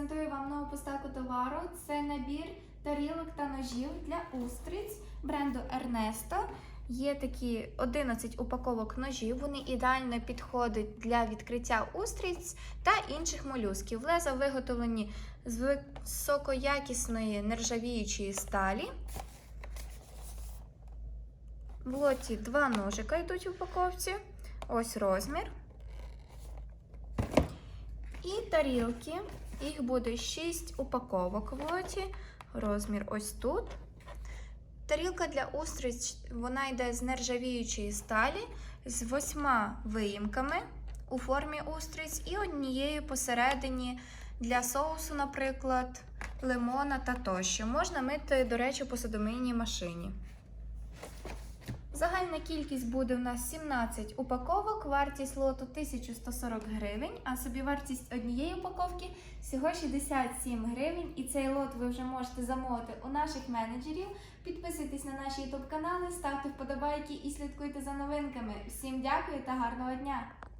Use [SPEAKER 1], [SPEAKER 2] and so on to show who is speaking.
[SPEAKER 1] презентую вам нову поставку товару. Це набір тарілок та ножів для устриць бренду Ernesto. Є такі 11 упаковок ножів. Вони ідеально підходять для відкриття устриць та інших молюсків. Леза виготовлені з високоякісної нержавіючої сталі. В лоті два ножика йдуть в упаковці. Ось розмір. І тарілки. Їх буде 6 упаковок в лоті. Розмір ось тут. Тарілка для устриць вона йде з нержавіючої сталі з восьма виїмками у формі устриць і однією посередині для соусу, наприклад, лимона та тощо. Можна мити, до речі, у посудомийній машині. Загальна кількість буде у нас 17 упаковок, вартість лоту 1140 гривень, а собівартість однієї упаковки всього 67 гривень. І цей лот ви вже можете замовити у наших менеджерів. Підписуйтесь на наші ютуб канали, ставте вподобайки і слідкуйте за новинками. Всім дякую та гарного дня!